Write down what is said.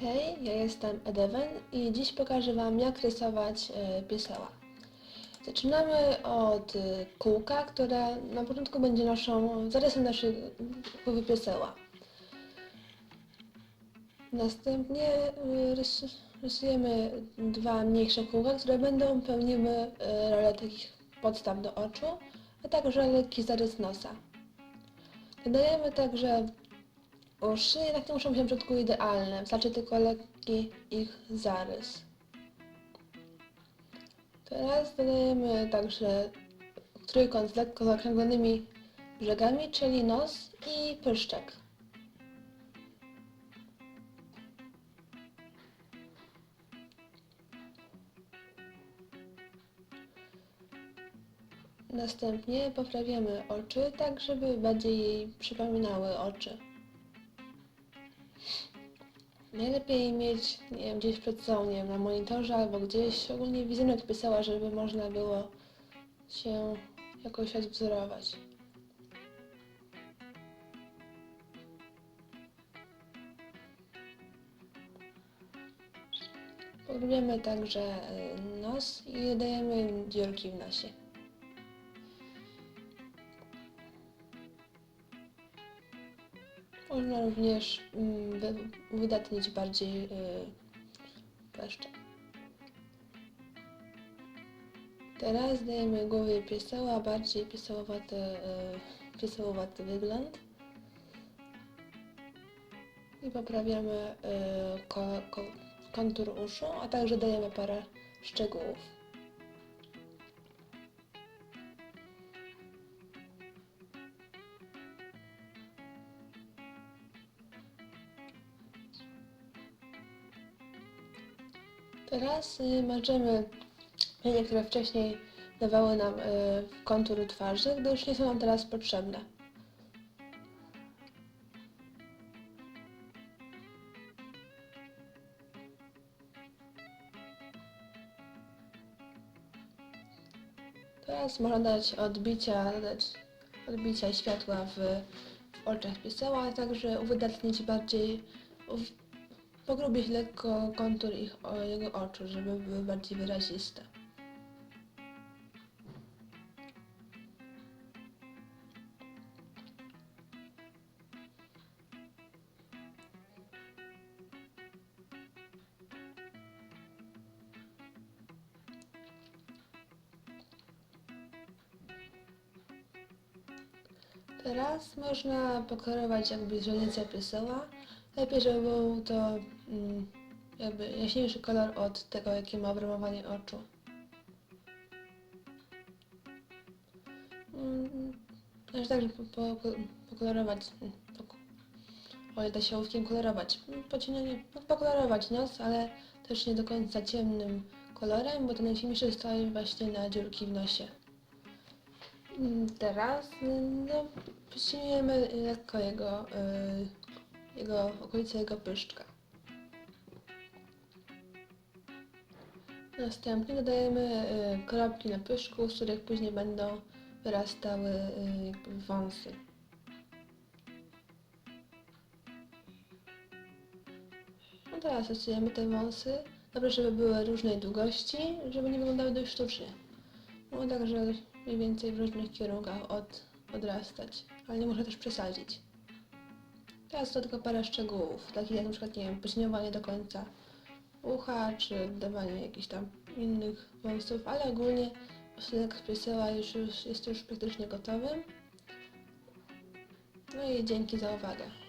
Hej, ja jestem Edewen i dziś pokażę Wam jak rysować e, pieseła. Zaczynamy od e, kółka, które na początku będzie naszą, zarysem naszej głowy pieseła. Następnie e, rys, rysujemy dwa mniejsze kółka, które będą pełniły rolę takich podstaw do oczu, a także lekki zarys nosa. Dodajemy także uszy, jednak nie muszą być na początku idealne, wystarczy tylko lekki ich zarys. Teraz dodajemy także trójkąt z lekko zaokrąglonymi brzegami, czyli nos i pyszczek. Następnie poprawiamy oczy, tak żeby bardziej jej przypominały oczy. Najlepiej mieć, nie wiem, gdzieś przed sobą, nie wiem, na monitorze albo gdzieś ogólnie wizerunek pisała, żeby można było się jakoś odwzorować. Pogrubiamy także y, nos i dodajemy dziurki w nosie. Można również mm, wy- uwydatnić bardziej y, peszczę. Teraz dajemy głowie pieseła bardziej piesełowaty, y, piesełowaty wygląd. I poprawiamy y, ko, ko, kontur uszu, a także dajemy parę szczegółów. Teraz y, możemy linie, które wcześniej dawały nam y, kontur twarzy, gdy już nie są nam teraz potrzebne. Teraz można dać odbicia, dodać odbicia światła w, w oczach pieseła, a także uwydatnić bardziej, pogrubić lekko kontur ich, jego oczu, żeby były bardziej wyraziste. Teraz można pokolorować jakby źrenice pieseła. Lepiej, żeby był to mm, jakby jaśniejszy kolor od tego, jaki ma obramowanie oczu. Mm, także po, pokolorować, mm, pok- oj, da się ołówkiem kolorować, pocinanie, no, pokolorować nos, ale też nie do końca ciemnym kolorem, bo to najciemniejszy stoi właśnie na dziurki w nosie. Teraz no, lekko jego, y, jego okolice jego pyszczka. Następnie dodajemy y, kropki na pyszku, z których później będą wyrastały jakby wąsy. No teraz rysujemy te wąsy. Dobrze, żeby były różnej długości, żeby nie wyglądały dość sztucznie. No także mniej więcej w różnych kierunkach od, odrastać, ale nie muszę też przesadzić. Teraz to tylko parę szczegółów, takich jak na przykład, nie wiem, do końca ucha, czy dawanie jakichś tam innych wąsów, ale ogólnie rysunek pieseła już, już jest już praktycznie gotowy. No i dzięki za uwagę.